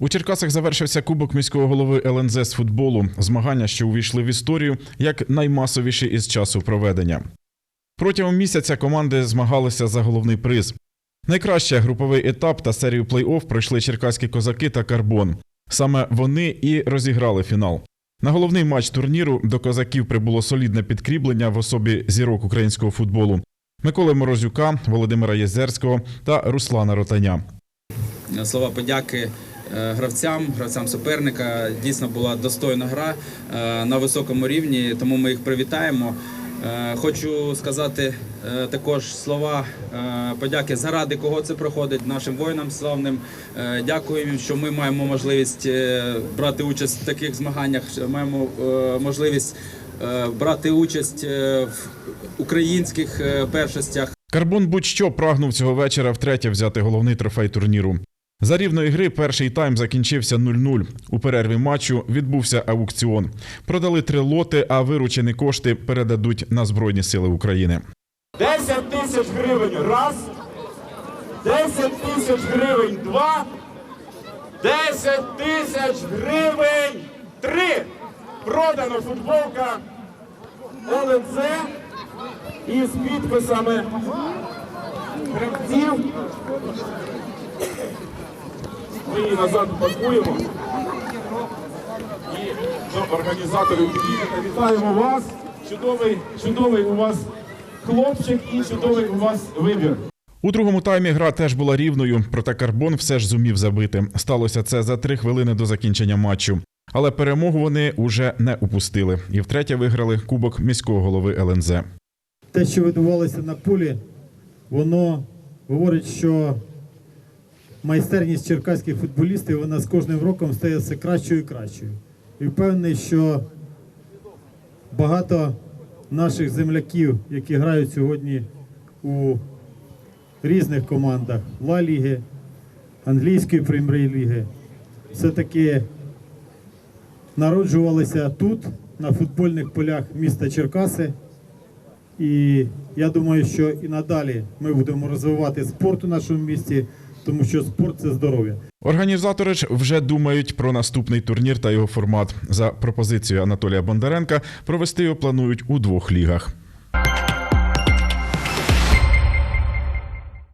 У Черкасах завершився кубок міського голови ЛНЗ з футболу. Змагання, що увійшли в історію як наймасовіші із часу проведення. Протягом місяця команди змагалися за головний приз. Найкраще груповий етап та серію плей-офф пройшли черкаські козаки та Карбон. Саме вони і розіграли фінал. На головний матч турніру до козаків прибуло солідне підкріплення в особі зірок українського футболу Миколи Морозюка, Володимира Єзерського та Руслана Ротаня. слова подяки гравцям, гравцям суперника. Дійсно була достойна гра е, на високому рівні, тому ми їх привітаємо. Е, Хочу сказати е, також слова е, подяки заради кого це проходить нашим воїнам славним. Е, Дякую їм, що ми маємо можливість е, брати участь в таких змаганнях. Маємо е, можливість е, брати участь е, в українських е, першостях. Карбон будь-що прагнув цього вечора втретє взяти головний трофей турніру. За рівної гри перший тайм закінчився 0-0. У перерві матчу відбувся аукціон. Продали три лоти, а виручені кошти передадуть на Збройні Сили України. 10 тисяч гривень раз, 10 тисяч гривень два, 10 тисяч гривень три. Продана футболка ЛНЗ із підписами гравців. Ми її назад пакуємо. І до організаторів підійдете. Вітаємо вас. Чудовий, чудовий у вас хлопчик і чудовий у вас вибір. У другому таймі гра теж була рівною, проте Карбон все ж зумів забити. Сталося це за три хвилини до закінчення матчу. Але перемогу вони уже не упустили і втретє виграли кубок міського голови ЛНЗ. те, що відбувалося на полі, воно говорить, що майстерність черкаських футболістів вона з кожним роком стає все кращою і кращою. І впевнений, що багато наших земляків, які грають сьогодні у різних командах Ла Ліги, англійської прем'єр-ліги, все-таки народжувалися тут, на футбольних полях міста Черкаси. І я думаю, що і надалі ми будемо розвивати спорт у нашому місті, тому що спорт це здоров'я. Організатори ж вже думають про наступний турнір та його формат. За пропозицією Анатолія Бондаренка провести його планують у двох лігах.